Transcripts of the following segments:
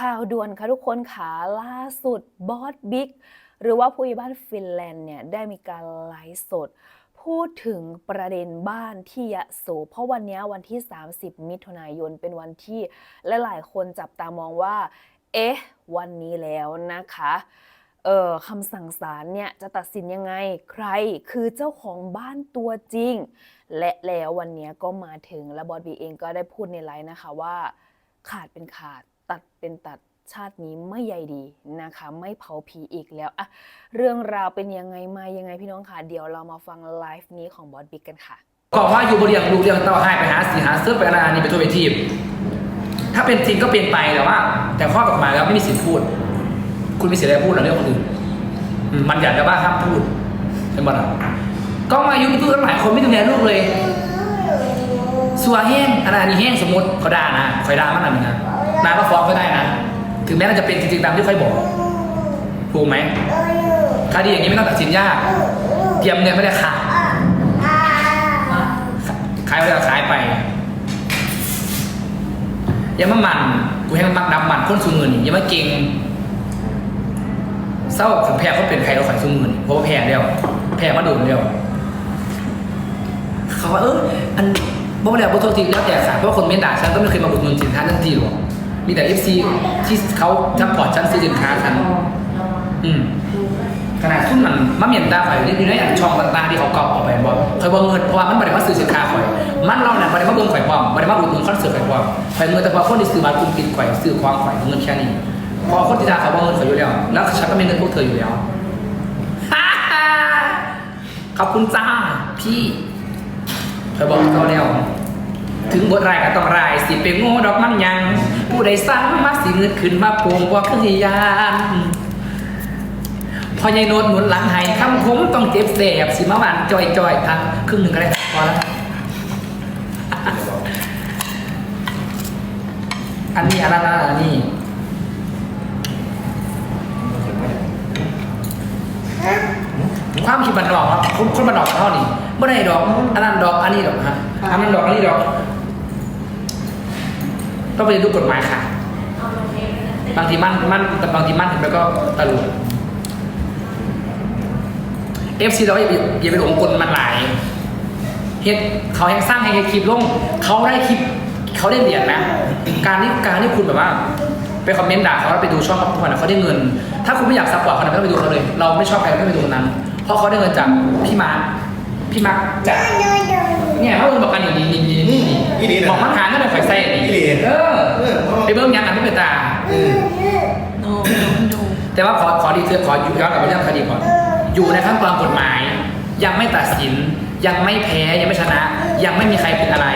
ข่าวด่วนค่ะทุกคนค่ะล่าสุดบอสบิ๊กหรือว่าผู้ใหญ่บ้านฟินแลนด์เนี่ยได้มีการไลฟ์สด พูดถึงประเด็นบ้านที่ยะโส เพราะวันนี้วันที่ 30 มิถุนายนเป็นวันที่หลายๆคนจับตามองว่า เอ๊ะ วันนี้แล้วนะคะเออคำสั่งศาลเนี่ยจะตัดสินยังไงใครคือเจ้าของบ้านตัวจริง และแล้ววันนี้ก็มาถึงและบอสบีเองก็ได้พูดในไลน์นะคะว่า ขาดเป็นขาด ตัดเป็นตัดชาตินี้ไม่ใยดีนะคะ ไม่เผาผีอีกแล้วอะเรื่องราวเป็นยังไงมายังไงพี่น้องค่ะเดี๋ยวเรามาฟังไลฟ์นี้ของบอสบิ๊กกันค่ะบอกว่าอยู่บนเรียงลูกเรียงเต้าให้ไปหาสีหาเสื้อไปอะไรนี่เป็นตัวเวทีมถ้าเป็นจริงก็เป็นไปแต่ว่า แต่ข้อกฎหมายแล้วไม่มีสิทธิ์พูด คุณมีสิทธิ์อะไรพูดในเรื่องคนอื่นมันอยากจะว่าห้ามพูดเป็นบ่ล่ะก็มาอายุมีลูกตั้งหลายคนไม่ดูแลลูกเลยสัวแห้งอะไรนี่แห้งสมมติเขาด่านะคอยด่ามันอะไรนะ นาก็ฟ้องก็ได้นะ ถึงแม้เราจะเป็นจริงๆตามที่ค่อยบอก ถูกไหมคดีอย่างนี้ไม่ต้องตัดสินยาก เตรียมเงินไม่ได้ขาดขายไปแล้วขายไปอย่ามาหมันกูให้มันมักนับหมันคนสูงเงินอย่ามาเก่งเศร้าของแพ้เขาเป็นใครเราขายสูงเงินเพราะว่าแพ้แล้วแพ้มาโดนแล้วเขาว่าเอออันบอกแล้วบทโทษทีแล้วแต่ค่ะเพราะว่าคนเม้นด่าฉันก็ไม่เคยมาบุดหนุนสินค้าทันทีหรอก มีแต่เอฟซีที่เขาทักพอร์ตฉันซื้อสินค้าฉันอืมขนาดทุ่นมันมาเหมียนตาข่อยนี่ในอย่างช่องต่างๆที่เขาเกาออกไปบอกข่อยบอกเงินเพราะว่ามันบริมาซื้อสินค้าข่อย มันเราเนี่ยบริมาเบิ่งข่อยพร้อมบริมาอุดหนุนคอนเสิร์ตข่อยพร้อมข่อยเงินแต่พอคนที่ซื้อบัตรกลุ่มปิดข่อยซื้อความข่อยเงินแค่นี้พอคนที่ด่าเขาบอกเงินข่อยอยู่แล้วแล้วฉันก็มีเงินพวกเธออยู่แล้วขอบคุณจ้าพี่ข่อยบอกเขาแล้ว ถึงบทรายก็ต้องรายสิเป็นโง่ดอกมันยัง ผู้ใดสร้างมาสิเงินขึ้นมาปวงว่าคือยานพอยายโนดหนุนหลังให้คำคมต้องเจ็บแสบสิมาหวานจอยจอยๆทั้งครึ่งหนึ่งก็ได้พอแล้วอันนี้อะไรนะอันนี้ความคิดบันดอกครับคนคนบันดอกเท่านี้ไม่ได้ดอกอันนั้นดอกอันนี้ดอกฮะอันนั้นดอกอันนี้ดอก ต้องไปเรียนดูกฎหมายค่ะ บางทีมั่นมั่นแต่บางทีมั่นแล้วก็ตะลุเอฟซีเราอย่าไปอย่าไปหลงกลมันหลายเฮ็ดเขาให้สร้างให้คลิปลงเขาได้คลิปเขาได้เหรียญนะการที่การที่คุณแบบว่า ไปคอมเมนต์ด่าเขาแล้วไปดูช่องเขาทุกวันนะเขาได้เงิน ถ้าคุณไม่อยากซัพพอร์ตเขานไม่ต้องไปดูเขาเลย เราไม่ชอบใครไม่ไปดูคนนั้น เพราะเขาได้เงินจากพี่มาร์ พี่มาร์คจากเนี่ยเขาเงินบอกกันอย่างนี้นี่นี่นี่อีหลีนะบอกมันหาเงินไปข่อยใส่นี่อีหลีเออเออเพราะว่าไปเบิ้งยังอันไม่เป็นตาอืมแต่ว่าขอขอดีเทลขอย้อนกลับไปเรื่องคดีก่อนอยู่ในขั้นตอนกฎหมาย ยังไม่ตัดสิน ยังไม่แพ้ยังไม่ชนะ ยังไม่มีใครผิดอะไร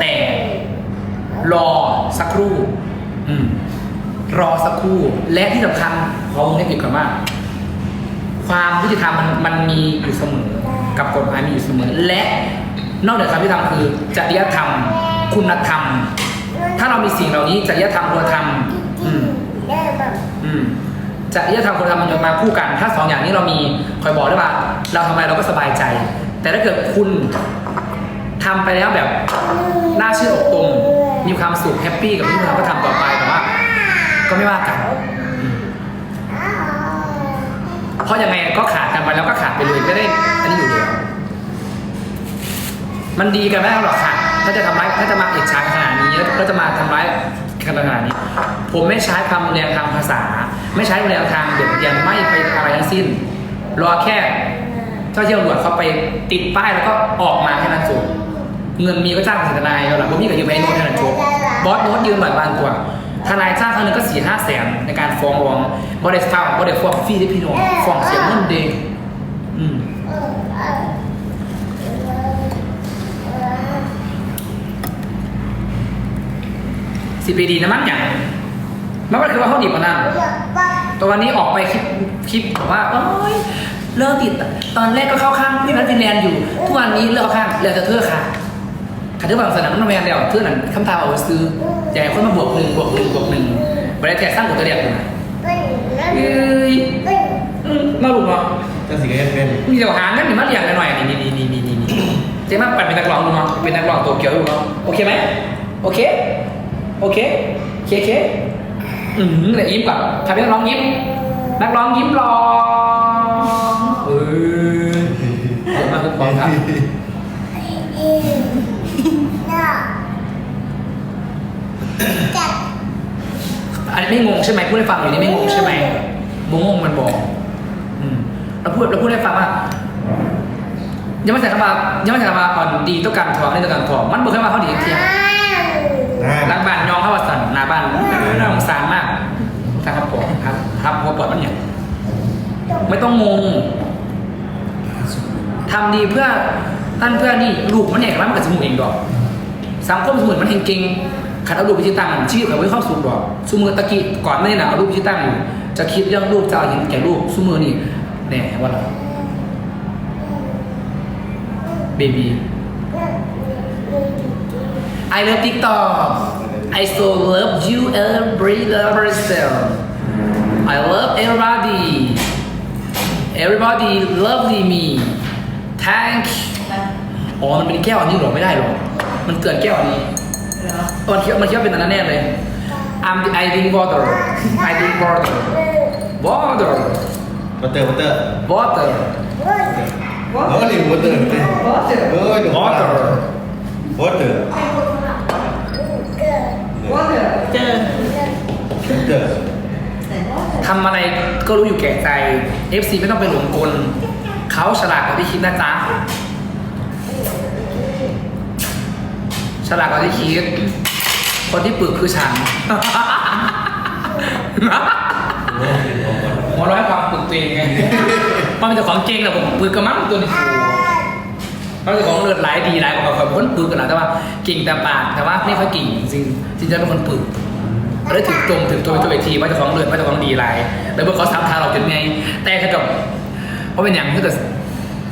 แต่รอสักครู่ อืมรอสักครู่ และที่สำคัญขอวงเล็บอีกก่อนว่า ความยุติธรรมมันมันมีอยู่เสมอ กับกฎหมายมีอยู่เสมอ และนอกเหนือความยุติธรรมคือจริยธรรม คุณธรรม ถ้าเรามีสิ่งเหล่านี้จริยธรรมคุณธรรมอืมอืมจริยธรรมคุณธรรมมันจะมาคู่กัน ถ้าสองอย่างนี้เรามีคอยบอกได้ว่า เราทำอะไรเราก็สบายใจ แต่ถ้าเกิดคุณทำไปแล้วแบบน่าเชื่ออกตรงมีความสุขแฮปปี้กับที่คุณทำก็ทำต่อไปแต่ว่า ก็ไม่ว่ากันเพราะยังไงก็ขาดกันไปแล้วก็ขาดไปเลยไม่ได้อันนี้อยู่ มันดีกันไม่ได้หรอกค่ะ ถ้าจะทำร้ายถ้าจะมาอิจฉาขนาดนี้แล้วก็จะมาทำร้ายขนาดนี้ ผมไม่ใช้คำรุนแรงทางภาษา ไม่ใช้รุนแรงทางเด็ดเดียนไม่ไปอะไรทั้งสิ้น รอแค่เจ้าที่ตำรวจเขาไปติดป้ายแล้วก็ออกมาแค่นั้นจบเงินมีก็จ้างทนายแล้วล่ะผมมีกับยืมไอ้โน้ตแค่นั้นจบบอสโน้ตยืมหลายบานตัวทนายจ้างครั้งหนึงก็สี่ห้าแสนในการฟ้องร้องบริษัทบริษัทฟ้องฟรีได้พี่น้องฟ้องเสียเงินเดงอืม สิปีดีนะมันอย่างมันก็คือว่าเขาดีกว่านั้นแตัววันนี้ออกไปคลิปคลิปบอกว่าเอ้ยเลิกติดตอนแรกก็เข้าข้างพี่แมทฟินแลนด์อยู่ ทุกวันนี้เลิกเข้าข้างเหลือแต่เธอค่ะขัดที่บางสนามมันแมนเดียวเธอนั้นคำตามเอาไปซื้ออยากให้คนมาบวกหนึ่งบวกหนึ่งบวกหนึ่งบริษัทสร้างตัวเดียวกันเอ้ยอืมน่ารุนเนาะเจ้าสิงห์เป็นมีเดี๋ยวหาเงินมีมาเลี้ยงกันหน่อยนี่นี่นี่นี่นี่นี่เจ๊มาปั่นเป็นนักร้องดูเนาะเป็นนักร้องโตเกียวดูเนาะโอเคไหมโอเค โอเคโอเคโอเคอืมเดี๋ยวยิ้มก่อนใครเป็นนักร้องยิ้ม นักร้องยิ้มรอเออเดี๋ยวมาคือพร้อมครับอันนี้ไม่งงใช่ไหมพูดให้ฟังอยู่นี่ไม่งงใช่ไหมบงงมันบอกอืมเราพูดเราพูดให้ฟังว่ายังไม่ใส่คำว่ายังไม่ใส่คำว่าอ่อนดีต้องการทองนี่ต้องการทองมันบอกแค่ว่าเขาดีเทียม หลังบ้านยองเข้าว่าสั่นหน้าบ้านน่าสงสารมากนะครับผมครับครับหัวปอดมันเนี่ยไม่ต้องงงทำดีเพื่อนั่นเพื่อนี่ลูกมันเนี่ยมันกับสมุนเองดอก สังคมสมุนมันเองเก่งขัดเอารูปไปที่ตั้งชีวิตเขาไว้เข้าสู่ดอกสมือตะกี้ก่อนนี่นะเอารูปไปที่ตั้งอยู่จะคิดเรื่องลูกจะเอาเห็นแก่ลูกสมือนี่แน่ว่าเราเบบี I love TikTok I so love you every lover still I love everybody everybody lovely me thank อ๋อ มันเป็นแก้วอันนี้หรอไม่ได้หรอ มันเกินแก้วอันนี้ มันคิดมันคิดว่าเป็นอันนั้นแน่เลย I'm the I drink water I drink water water วัตเตอร์วัตเตอร์ water เออลิมวัตเตอร์เออเดี๋ยว water วัตเตอร์ ว่าเถอะเจอ วั ตเตอร์ทำอะไรก็รู้อยู่แก่ใจ FC ไม่ต้องไปหลงกล เขาฉลาดกว่าที่คิดนะจ๊ะ ฉลาดกว่าที่คิด คนที่ปึกคือฉัน หัวเร้อยความปึกตัวเองไง มันเป็นจ้าของเก่งแหละผมปึกกระมังตัวนี้ มันเป็นของเลือดไหลดีไหลกว่าคนคนปึกกันนะแต่ว่าเก่งแต่ปากแต่ว่าไม่ค่อยเก่งจริงจริงๆเป็นคนปึกแล้วถึงตรงถึงตัวตัวเวทีว่าเจ้าของเลือดว่าเจ้าของดีไหลแล้วเมื่อเขาซ้ำทางเราจนไง แต่ถ้ากับเพราะเป็นอย่างถ้าเกิด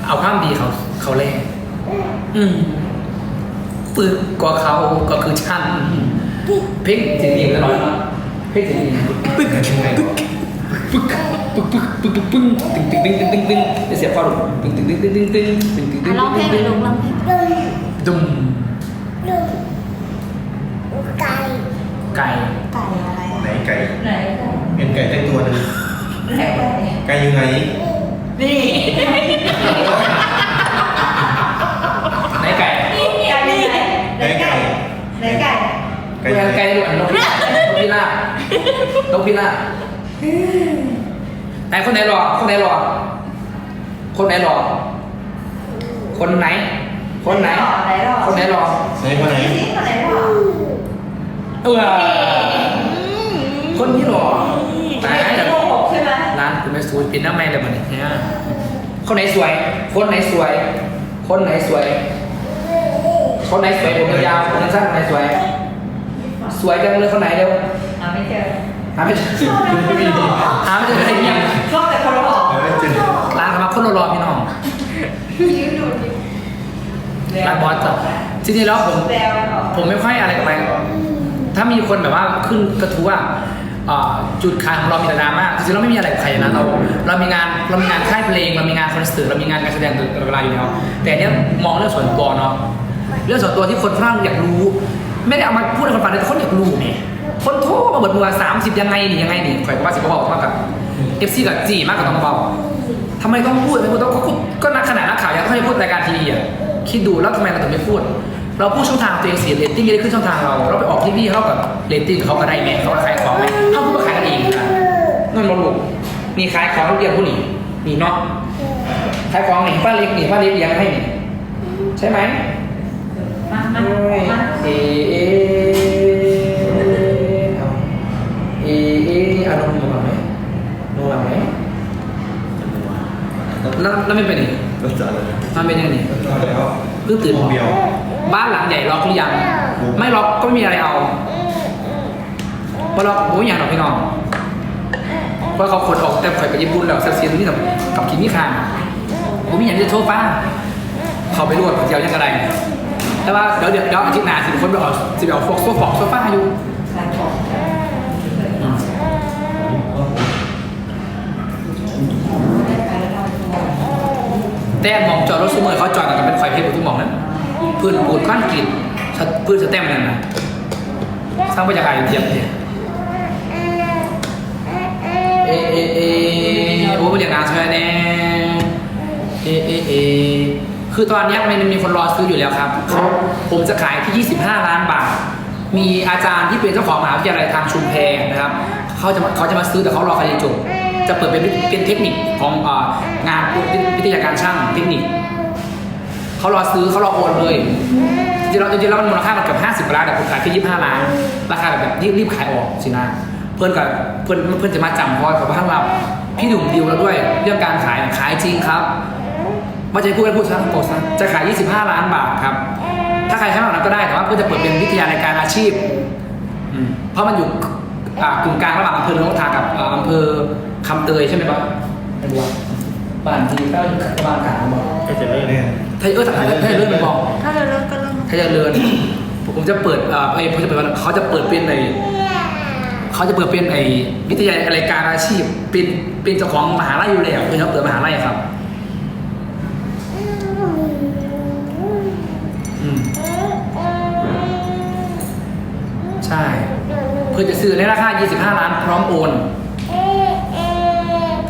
เอาความดีเขาเขาเล่อืมปึกกว่าเขาก็คือฉันเพ่งจริงๆแล้วน้อยเนาะเพ่งจริงปึกยังไง ปึ๊กปึ๊กปึ๊กปึ๊กปึ๊กปึ๊กตึงตึงตึงตึงตึงตึงเสียบคอลูกตึงตึงตึงตึงตึงตึงตึงตึงตึงร้องเพลงเลยลูกร้องเพลงดุมไก่ไก่อะไรไหนไก่ไหนเป็นไก่แต่ตัวหนึงไหนไก่ยังไงนี่ไหนไก่ไก่นี่ไหนไก่ไหนไก่ไก่ไก่ยังไงไก่ลูกนกพิราบนกพิราบนกพิราบ ไหนคนไหนรอคนไหนรอคนไหนรอคนไหน คนไหนไหนหรอคนไหนรอไหนคนไหนนี่คนไหนหรอเออคนที่รอไหนไหนโกหกใช่ไหมร้านคุณไม่สวยปิดหน้าไม่เลยมันเนี่ยคนไหนสวย คนไหนสวย คนไหนสวย คนไหนสวยผมยาวๆคนสั้นคนไหนสวย สวยจังเลยคนไหนเร็วหาไม่เจอ หาไม่เจอหาไม่เจอใครเงี้ยชอบแต่คนหลอเออเจอร้านสำหรับคนรอพี่น้องยิ้มดูดิร้านบอสจ้ะจริงๆแล้วผมผมไม่ค่อยอะไรกับใครถ้ามีคนแบบว่าขึ้นกระทู้อ่อจุดขายของเรามีแต่ดราม่าจริงๆเราไม่มีอะไรกับใครนะเราเรามีงานเรามีงานค่ายเพลงเรามีงานคอนเสิร์ตเรามีงานการแสดงตลอดเวลาอยู่แล้วแต่เนี้ยมองเรื่องส่วนตัวเนาะเรื่องส่วนตัวที่คนฝรั่งอยากรู้ ไม่ได้เอามาพูดให้คนฟังแต่คนอยากรู้เนี่ย คนโทรมาเบิดมือสามสิบยังไงนี่ยังไงนี่ข่อยก็ว่าสิบบอกมากกับเอฟซีกับจีมากกับต้องเบาทำไมต้องพูดทำไมต้องก็ก็นักขนาดนักข่าวยังต้องให้พูดรายการทีวีอะคิดดูแล้วทำไมเราถึงไม่พูด เราพูดช่องทางตัวเองเสียเรตติ้งไม่ได้ขึ้นช่องทางเรา เราไปออกทีวีเขากับเรตติ้งเขาก็ได้ไหมเขาก็ขายของไหมเขาพูดว่าขายกันเองนะเงินมาลูกมีขายของเรียนผู้หนีมีเนาะขายของหนีป้าเล็กหนีป้าเล็กเลี้ยงให้หนีใช่ไหมมามาเอ แล้วแล้วไม่เป็นอีกก็จะอะไรมันเป็นยังไงนี่แล้วเพิ่งตื่นเบียวบ้านหลังใหญ่ล็อกหรือยัง ไม่ล็อกก็ไม่มีอะไรเอาเพราะล็อกผมไม่อยากหรอกพี่น้อง เพราะเขาขนออกแต่ข่อยไปญี่ปุ่นแล้วเซียนนี่กับกับกินนี่คางผมม่อย่ากจะโชว์ฟ้าเขาไปรวดเดียวยังกระไรแต่ว่าเดี๋ยวเดี๋ยวอาทิตย์หน้าสิบคนไปออกสิบเอาพวกโซฟาโซฟาอยู่ แต่มมองจอดรถซูเมอร์เขาจอดกันเป็นไฟเพชรทุกมองนั้นพื้นปูนก้นกรีดพื้นสแตมป์นั่นนะสร้างบรรยากาศเยี่ยมเลยเอเออโอ้เป็นอย่างานใช่ไหมแน่เอเอเอคือตอนนี้มันมีคนรอซื้ออยู่แล้วครับ ผมจะขายที่ 25 ล้านบาท มีอาจารย์ที่เป็นเจ้าของมหาวิทยาลัยทางชุมแพนะครับ เขาจะมาเขาจะมาซื้อแต่เขารอคดีจบ จะเปิดเป็นเป็นเทคนิคของงานวิทยาการช่างเทคนิคเขารอซื้อเขารอโอนเลยจริงๆแล้วจริงๆแล้วมันมูลค่ามันเกือบห้าสิบล้านแต่ผมขายแค่ยี่สิบห้าล้านราคาแบบรีบขายออกสินะเพื่อนกับเพื่อนเพื่อนจะมาจำพราะกับท่านเราพี่หนุ่มดิวแล้วด้วยเรื่องการขายขายจริงครับไม่ใช่พูดแล้วพูดซะโกซะจะขาย 25 ล้านบาทครับ ถ้าใครให้มากกว่านั้นก็ได้แต่ว่าเพื่อจะเปิดเป็นวิทยาลัยการอาชีพเพราะมันอยู่อ่ากึ่งกลางระหว่างอำเภอหนองทากับอ่าอำเภอ คำเตยใช่ไหมครับไม่รู้ว่าบ้านที่ก็บ้านกลางบอกก็จะเลิกเนี่ยไทยเออไทยไทยเลื่อนไปบอกถ้าเราเลิกก็เลิกไทยเลื่อนผมจะเปิดเอ่อไอ้ผมจะเปิดเขาจะเปิดเป็นไอ้เขาจะเปิดเป็นไอ้วิทยาลัยการอาชีพ เป็นเป็นเจ้าของมหาลัยอยู่แล้วคือเขาเปิดมหาลัยครับอืมใช่ เพื่อจะซื้อในราคา 25 ล้านพร้อมโอนพ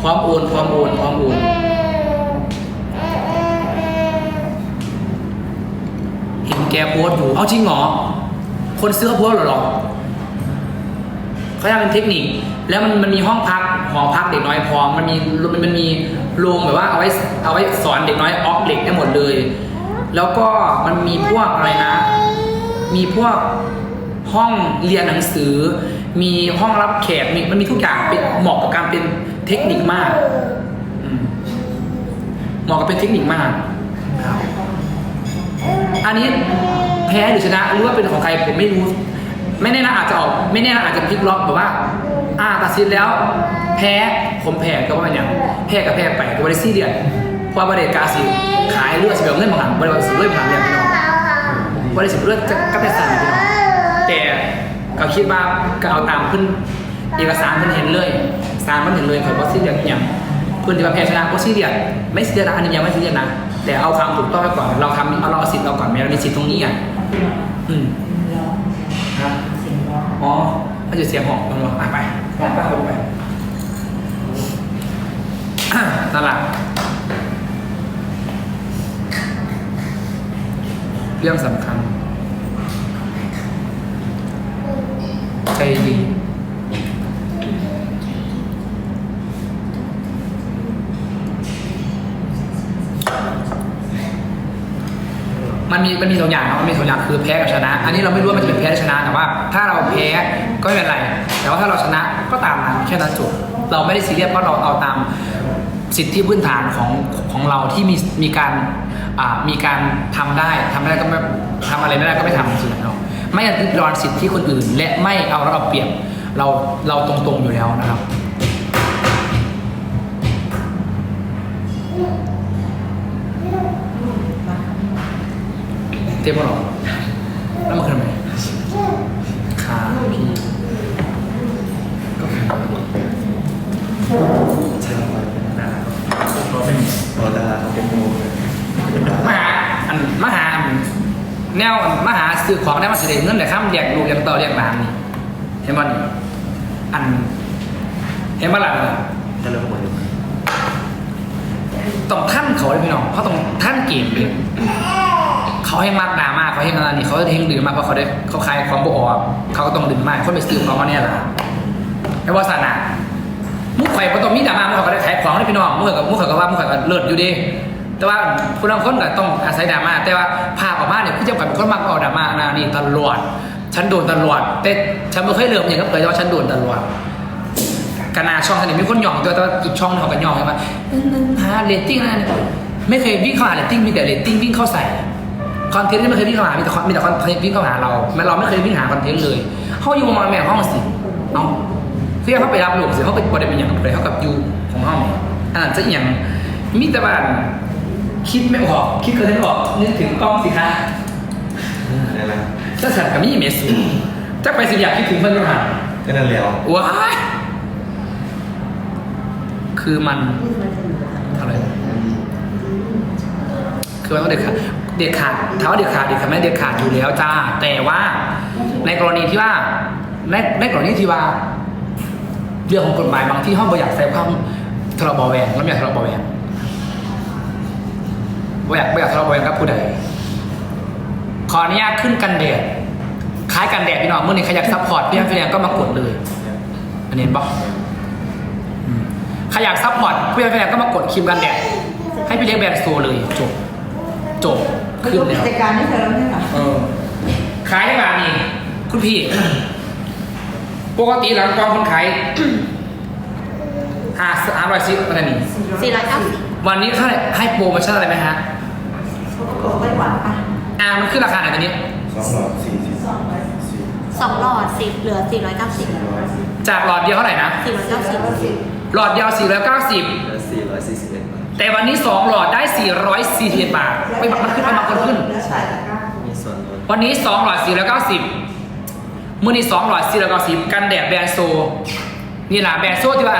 ร้อมโอนพร้อมโอนพร้อมโอนเห็นแกโพสอยู่ เอาจริงเหรอ คนซื้อเขาโพสหรอหรอเขาทำเป็นเทคนิค แล้วมันมันมีห้องพักหอพักเด็กน้อยพร้อม มันมีมันมันมีโรงแบบว่าเอาไว้เอาไว้สอนเด็กน้อยออกเหล็กได้หมดเลย แล้วก็มันมีพวกอะไรนะ มีพวกห้องเรียนหนังสือ มีห้องรับแขกมีมันมีทุกอย่างเป็นเหมาะกับการเป็น เทคนิคมากเหมาะกับเป็นเทคนิคมาก อันนี้แพ้หรือชนะหรือว่าเป็นของใครผมไม่รู้ ไม่แน่นะอาจจะออก ไม่แน่นะอาจจะพลิกล็อกแบบว่า อ่าตัดสินแล้ว แพ้ผมแพ้ก็ว่ามันอย่างแพ้กับแพ้ไปก็บริซี่เดียนเพราะว่าบริการสิขายเลือดสิเบลเงินบางหันบริการสิเลือดบางหันเรียพี่น้องบริษัทเลือดจะก็เป็นสันพี่น้องแต่ก็คิดว่าก็เอาตามขึ้นเอกสารเพิ่นเห็นเลย สารมันเห็นเลยคอยบอสซี่เดียนอย่างเพื่อนที่ว่าแพ้ชนะบอสซี่เดียนไม่ซีเรียสนะอันนี้ยังไม่ซีเรียสนะแต่เอาความถูกต้องไว้ก่อนเราทำเอาเราเอาสิทธิ์เราก่อนแม้เรามีสิทธิ์ตรงนี้อะอืมครับอ๋อถ้าจะเสียงหอกต้องรออะไปไปไปไปนั่นแหละเรื่องสำคัญใจดี มันมีมันมีสองอย่างครับมันมีสองอย่างคือแพ้กับชนะ อันนี้เราไม่รู้ว่ามันจะเป็นแพ้ชนะแต่ว่า ถ้าเราแพ้ก็ไม่เป็นไร แต่ว่าถ้าเราชนะก็ตามนั้นแค่นั้นจบเราไม่ได้ซีเรียสเพราะเราเอาตามสิทธิพื้นฐานของของเราที่มีมีการอ่ามีการทำได้ทำไม่ได้ก็ไม่ทำอะไรไม่ได้ก็ไม่ทำสิเราไม่ยึดรอนสิทธิคนอื่น และไม่เอาเราเอาเปรียบเราเราตรงๆอยู่แล้วนะครับ เทปหรอแล้วมันคืออะไรขาพี่ก็คือใช่นะก็เป็นโอดาเขาเป็นโมเป็นดามหาอันมหาอันแนวอันมหาซื้อของได้มาเสด็จเงินแต่ข้ามเรียกลูกเรียกเต่าเรียกหลานนี่เห็นบ่นี่อันเห็นบ่ล่ะจะเลิกหมดเลย ต้องท่านเขาเลยพี่น้องเขาต้องท่านเกมเลยเขาให้มากดาม่าเขาให้อะไรนี่เขาจะเฮงดื่มมากเพราะเขาได้เขาขายของบออกเขาก็ต้องดื่มมากคนไปซื้อของเขาเนี่ยละไม่ว่าสนามุกไข่ก็ต้องมีดามามุกไข่ก็ได้ขายของได้พี่น้องมุกไข่กับมุกไข่ก็ว่ามุกไข่ก็เลิศอยู่ดีแต่ว่าผู้นำคนก็ต้องอาศัยดราม่าแต่ว่าภาพออกมาเนี่ยพี่เจ้ากับเป็นคนมักเอาดราม่านานี่ตลอดฉันโดนตลอดแต่ฉันไม่เคยเลิมอย่างก็เคยว่าฉันโดนตลอด กนาช่องฉันนี่มีคนหย่องตัวแต่ว่าอีกช่องหนึงเขาก็หย่องใช่ไหมหาเรตติ้งอะไรเนี่ยไม่เคยวิ่งเข้าหาเรตติ้งมีแต่เรตติ้งวิ่งเข้าใส่คอนเทนต์ที่ไม่เคยวิ่งเข้าหามีแต่คอนมีแต่คอนเทนต์วิ่งเข้าหาเราแม้เราไม่เคยวิ่งหาคอนเทนต์เลยเขาอยู่มาแม่ห้องสิเอาเพื่อเขาไปรับลูกสิเขาไปบริเป็นอย่างไรเขากับยูของห้องอันนั้นจะอหย่างมีแต่บ้านคิดไม่ออกคิดก็ไม่ออกนึกถึงกล้องสิคะได้แล้วถ้าสัตว์กับมีเมสูจะไปสิอยากคิดถึงเพื่อนก็หาก็นั่นแล้วว้าย คือมันอะไรคือมันต้องเด็ดขาดเด็ดขาดถามว่าเด็ดขาดเด็ดขาดไม่เด็ดขาดอยู่แล้วจ้า แต่ว่าในกรณีที่ว่าในในกรณีที่ว่า เรื่องของกฎหมายบางที่ห้องบริอยากใส่ความทะเลาะบาะแวงแล้วไม่อยากทะเลาะบาะแวงบริอยากบริอยากทะเลาะบาะแวงกับผู้ใดขออนุญาตขึ้นกันแดดคล้ายกันแดดพี่น้องเมื่อนี้ใครอยากซัพพอร์ตพี่แอมพี่แอมก็มากดเลย อันนี้เห็นปะอืมใครอยากซัพพอร์ตพี่อมพี่แอมก็มากดครีมกันแดดให้พี่เล็กแบรนด์โซเลยจบ จบขึ้นแล้วจการที่เธอแล้วไม่เหรอเออขายได้แบบนี้คุณพี่ ปกติหลังกองคนขายห้าสามร้อยสิบอะไรนี่สี่ร้อยเก้าสิบวันนี้เท่าไหร่ให้โปรโมชั่นอะไรไหมฮะโกไต้หวันปะอ่ามันขึ้นราคาไหนตัวนี้สองหลอดสี่สิบสองหลอดสิบเหลือสี่ร้อยเก้าสิบจากหลอดเดียวเท่าไหร่นะสี่ร้อยเก้าสิบ หลอดเดียวสี่ร้อยเก้าสิบและสี่ร้อยสี่สิบเอ็ดบาทแต่วันนี้สองหลอดได้สี่ร้อยสี่สิบบาทไม่มันขึ้นไม่มาคนขึ้น ใช่ตะกร้ามีส่วนลดวันนี้สองหลอดสี่ร้อยเก้าสิบมื่อนี้สองหลอดสี่ร้อยเก้าสิบกันแดดแบรนด์โซ นี่แหละแบรนด์โซที่ว่า